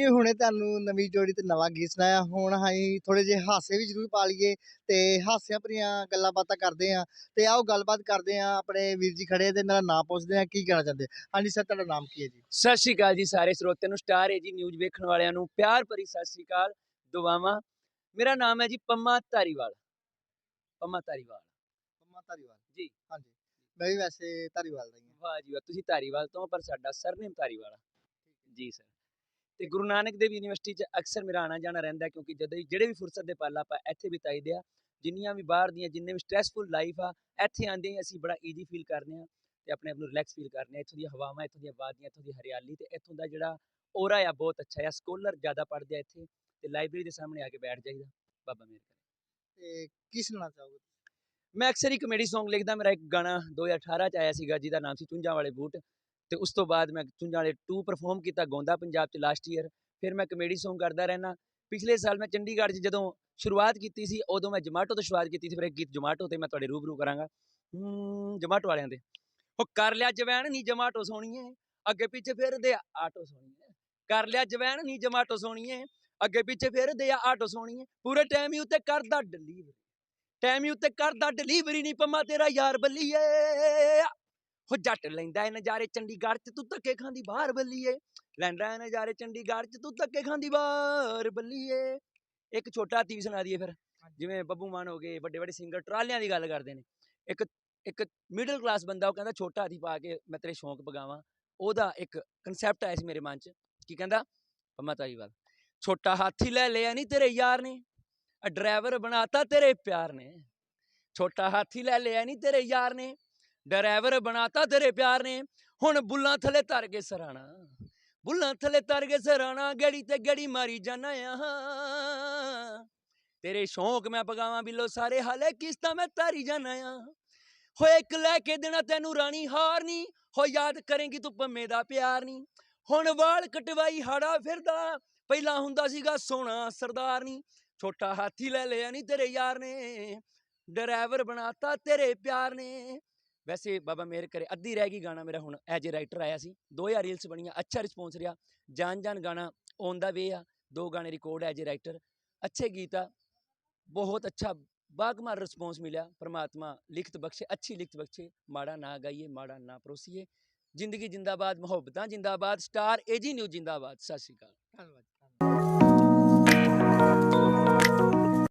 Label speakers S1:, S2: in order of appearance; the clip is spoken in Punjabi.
S1: ਸੁਣਾਈਏ ਹੁਣੇ ਤੁਹਾਨੂੰ ਨਵੀਂ ਜੋੜੀ ਤੇ ਨਵਾਂ ਗੀਤ ਸੁਣਾਇਆ। ਹੁਣ ਅਸੀਂ ਥੋੜੇ ਜਿਹੇ ਹਾਸੇ ਵੀ ਜ਼ਰੂਰ ਪਾ ਲਈਏ ਤੇ ਹਾਸਿਆਂ ਭਰੀਆਂ ਗੱਲਾਂ ਬਾਤਾਂ ਕਰਦੇ ਆ ਤੇ ਆਓ ਗੱਲਬਾਤ ਕਰਦੇ ਆ ਆਪਣੇ ਵੀਰ ਜੀ ਖੜੇ ਤੇ ਮੇਰਾ ਨਾਮ ਪੁੱਛਦੇ ਆ ਕੀ ਕਹਿਣਾ ਚਾਹੁੰਦੇ? ਹਾਂਜੀ ਸਰ ਤੁਹਾਡਾ ਨਾਮ ਕੀ ਹੈ ਜੀ?
S2: ਸਤਿ ਸ਼੍ਰੀ ਅਕਾਲ ਜੀ ਸਾਰੇ ਸਰੋਤਿਆਂ ਨੂੰ ਸਟਾਰ ਏਜੀ ਨਿਊਜ਼ ਵੇਖਣ ਵਾਲਿਆਂ ਨੂੰ ਪਿਆਰ ਭਰੀ ਸਤਿ ਸ਼੍ਰੀ ਅਕਾਲ ਦੁਆਵਾਂ। ਮੇਰਾ ਨਾਮ ਹੈ ਜੀ ਪੰਮਾ ਧਾਰੀਵਾਲ। ਪੰਮਾ ਧਾਰੀਵਾਲ।
S1: ਪੰਮਾ ਧਾਰੀਵਾਲ।
S2: ਜੀ।
S1: ਹਾਂਜੀ। ਮੈਂ ਵੀ ਵੈਸੇ ਧਾਰੀਵਾਲ ਦਾ ਹੀ ਹਾਂ।
S2: ਵਾਹ ਜੀ ਵਾਹ ਤੁਸੀਂ ਧਾਰੀਵਾਲ ਤੋਂ ਹੋ, ਪਰ ਸਾਡਾ ਸਰਨੇਮ ਧਾਰੀਵਾਲ ਜੀ ਸਰ। ਤੇ ਗੁਰੂ ਨਾਨਕ ਦੇਵ ਯੂਨੀਵਰਸਿਟੀ 'ਚ ਅਕਸਰ ਮੇਰਾ ਆਣਾ ਜਾਣਾ ਰਹਿੰਦਾ ਕਿਉਂਕਿ ਜਦੋਂ ਜਿਹੜੇ ਵੀ ਫੁਰਸਤ ਦੇ ਪਲ ਆਪਾਂ ਇੱਥੇ ਬਿਤਾਈਦੇ ਆ ਜਿੰਨੀਆਂ ਵੀ ਬਾਹਰ ਦੀਆਂ ਜਿੰਨੇ ਵੀ ਸਟ੍ਰੈਸਫੁਲ ਲਾਈਫ ਆ ਇੱਥੇ ਆਂਦੇ ਅਸੀਂ ਬੜਾ ਈਜ਼ੀ ਫੀਲ ਕਰਦੇ ਆ ਤੇ ਆਪਣੇ ਆਪ ਨੂੰ ਰਿਲੈਕਸ ਫੀਲ ਕਰਦੇ ਆ ਇੱਥੋਂ ਦੀਆਂ ਹਵਾਵਾਂ ਇੱਥੋਂ ਦੀਆਂ ਵਾਦੀਆਂ ਇੱਥੋਂ ਦੀ ਹਰਿਆਲੀ ਤੇ ਇੱਥੋਂ ਦਾ ਜਿਹੜਾ ਔਰਾ ਆ ਬਹੁਤ ਅੱਛਾ ਆ। ਸਕੋਲਰ ਜ਼ਿਆਦਾ ਪੜ੍ਹਦੇ ਆ ਇੱਥੇ ਤੇ ਲਾਇਬ੍ਰੇਰੀ ਦੇ ਸਾਹਮਣੇ ਆ ਕੇ ਬੈਠ ਜਾਈਦਾ। ਬਾਬਾ ਮੇਰ ਕਰੇ
S1: ਤੇ ਕੀ ਸੁਣਾਉਣਾ ਚਾਹੋਗੇ
S2: ਮੈਂ ਅਕਸਰ ਹੀ ਕਮੇਡੀ Song ਲਿਖਦਾ। ਮੇਰਾ ਇੱਕ ਗਾਣਾ 2018 ਚ ਆਇਆ ਸੀਗਾ ਜਿਹਦਾ ਨਾਮ ਸੀ ਚੁੰਝਾਂ ਵਾਲੇ ਬੂਟ। ਤੇ ਉਸ ਤੋਂ ਬਾਅਦ ਮੈਂ ਚੁੰਝਾਂ ਵਾਲੇ 2 ਪਰਫਾਰਮ ਕੀਤਾ ਗੋਂਦਾ ਪੰਜਾਬ ਚ ਲਾਸਟ ਈਅਰ ਫਿਰ ਮੈਂ ਕਮੇਡੀ Song ਕਰਦਾ ਰਹਿਣਾ ਪਿਛਲੇ ਸਾਲ ਮੈਂ ਚੰਡੀਗੜ੍ਹ 'ਚ ਜਦੋਂ ਸ਼ੁਰੂਆਤ ਕੀਤੀ ਸੀ, ਉਦੋਂ ਮੈਂ ਜਮਾਟੋ ਤੋਂ ਸ਼ੁਰੂਆਤ ਕੀਤੀ ਸੀ, ਫਿਰ ਇੱਕ ਗੀਤ ਜਮਾਟੋ ਤੇ ਮੈਂ ਤੁਹਾਡੇ ਰੂਬਰੂ ਕਰਾਂਗਾ। ਜਮਾਟੋ ਵਾਲਿਆਂ ਦੇ। ਉਹ ਕਰ ਲਿਆ ਜਵੈਣ ਨਹੀਂ ਜਮਾਟੋ ਸੋਣੀਏ ਅੱਗੇ ਪਿੱਛੇ ਫਿਰਦੇ ਆ, ਆਟੋ ਸੋਣੀਏ ਕਰ ਲਿਆ ਜਵੈਣ ਨਹੀਂ ਜਮਾਟੋ ਸੋਣੀਏ ਅੱਗੇ ਪਿੱਛੇ ਫਿਰਦੇ ਆ, ਆਟੋ ਸੋਣੀਏ ਪੂਰੇ ਟਾਈਮ ਹੀ ਉੱਤੇ ਕਰਦਾ ਡਿਲੀਵਰੀ ਟਾਈਮ ਹੀ ਉੱਤੇ ਕਰਦਾ ਡਿਲੀਵਰੀ ਨਹੀਂ ਪੰਮਾ ਤੇਰਾ ਯਾਰ ਬੱਲੀਏ। ਹੋ ਜੱਟ ਲੈਂਦਾ ਏ ਨਜ਼ਾਰੇ ਚੰਡੀਗੜ੍ਹ ਚ ਤੂੰ ਧੱਕੇ ਖਾਂਦੀ ਬਾਹਰ ਬੱਲੀਏ। ਲੈਂਦਾ ਏ ਨਜ਼ਾਰੇ ਚੰਡੀਗੜ੍ਹ ਚ ਤੂੰ ਧੱਕੇ ਖਾਂਦੀ ਬਾਹਰ ਬੱਲੀਏ। ਇੱਕ ਛੋਟਾ ਹਾਥੀ ਸੁਣਾ ਦਈਏ ਫਿਰ। ਜਿਵੇਂ ਬੱਬੂ ਮਾਨ ਹੋ ਗਏ ਵੱਡੇ ਵੱਡੇ ਸਿੰਗਰ ਟਰਾਲਿਆਂ ਦੀ ਗੱਲ ਕਰਦੇ ਨੇ। ਇੱਕ ਇੱਕ ਮਿਡਲ ਕਲਾਸ ਬੰਦਾ ਉਹ ਕਹਿੰਦਾ ਛੋਟਾ ਹਾਥੀ ਪਾ ਕੇ ਮੈਂ ਤੇਰੇ ਸ਼ੌਂਕ ਪਗਾਵਾਂ। ਉਹਦਾ ਇੱਕ ਕਨਸੈਪਟ ਆਇਆ ਸੀ ਮੇਰੇ ਮਨ ਚ ਕੀ ਕਹਿੰਦਾ? ਪੰਮਾ ਤਾਈਵਾਲ ਛੋਟਾ ਹਾਥੀ ਲੈ ਲਿਆ ਨਹੀਂ ਤੇਰੇ ਯਾਰ ਨੇ ਡਰਾਈਵਰ ਬਣਾਤਾ ਤੇਰੇ ਪਿਆਰ ਨੇ। ਛੋਟਾ ਹਾਥੀ ਲੈ ਲਿਆ ਨਹੀਂ ਤੇਰੇ ਯਾਰ ਨੇ ਡਰਾਈਵਰ ਬਣਾਤਾ ਤੇਰੇ ਪਿਆਰ ਨੇ। ਹੁਣ ਬੁੱਲਾਂ ਥੱਲੇ ਧਰ ਕੇ ਸਰਾਣਾ। ਬੁੱਲਾਂ ਥੱਲੇ ਧਰ ਕੇ ਸਰਾਣਾ, ਗੜੀ ਤੇ ਗੜੀ ਮਾਰੀ ਜਾਣਾ ਆ। ਤੇਰੇ ਸ਼ੌਂਕ ਮੈਂ ਪਗਾਵਾਂ ਬਿੱਲੋ ਸਾਰੇ ਹਾਲੇ, ਕਿਸ਼ਤਾਂ ਮੈਂ ਤਾਰੀ ਜਾਣਾ ਆ। ਹੋਏ ਇੱਕ ਲੈ ਕੇ ਦੇਣਾ ਤੈਨੂੰ ਰਾਣੀ ਹਾਰ ਨਹੀਂ ਹੋ ਯਾਦ ਕਰੇਂਗੀ ਤੂੰ ਪੰਮੇ ਦਾ ਪਿਆਰ ਨਹੀਂ ਹੁਣ ਵਾਲ ਕਟਵਾਈ ਹਾੜਾ ਫਿਰਦਾ, ਪਹਿਲਾਂ ਹੁੰਦਾ ਸੀਗਾ ਸੋਹਣਾ ਸਰਦਾਰ ਨਹੀਂ ਛੋਟਾ ਹਾਥੀ ਲੈ ਲਿਆ ਨਹੀਂ ਤੇਰੇ ਯਾਰ ਨੇ। ਡਰਾਈਵਰ ਬਣਾਤਾ ਤੇਰੇ ਪਿਆਰ ਨੇ। ਵੈਸੇ ਬਾਬਾ ਮੇਰ ਕਰੇ, ਅੱਧੀ ਰਹਿ ਗਈ ਗਾਣਾ ਮੇਰਾ ਹੁਣ ਐਜ ਏ ਰਾਈਟਰ ਆਇਆ ਸੀ 2000 ਰੀਲਸ ਬਣੀਆਂ, ਅੱਛਾ ਰਿਸਪੌਂਸ ਰਿਹਾ ਜਾਨ ਜਾਨ ਗਾਣਾ ਔਨ ਦਾ ਵੇ ਆ, ਦੋ ਗਾਣੇ ਰਿਕਾਰਡ ਐਜ ਏ ਰਾਈਟਰ ਅੱਛੇ ਗੀਤ ਆ, ਬਹੁਤ ਅੱਛਾ ਬਾਗਮਾਰ ਰਿਸਪੌਂਸ ਮਿਲਿਆ, ਪ੍ਰਮਾਤਮਾ ਲਿਖਤ ਬਖਸ਼ੇ, ਅੱਛੀ ਲਿਖਤ ਬਖਸ਼ੇ, ਮਾੜਾ ਨਾ ਗਾਈਏ, ਮਾੜਾ ਨਾ ਪਰੋਸੀਏ, ਜ਼ਿੰਦਗੀ ਜਿੰਦਾਬਾਦ, ਮੁਹੱਬਤਾਂ ਜਿੰਦਾਬਾਦ ਸਟਾਰ ਏਜੀ ਨਿਊਜ਼ ਜਿੰਦਾਬਾਦ, ਸਤਿ ਸ਼੍ਰੀ ਅਕਾਲ।
S1: ਧੰਨਵਾਦ।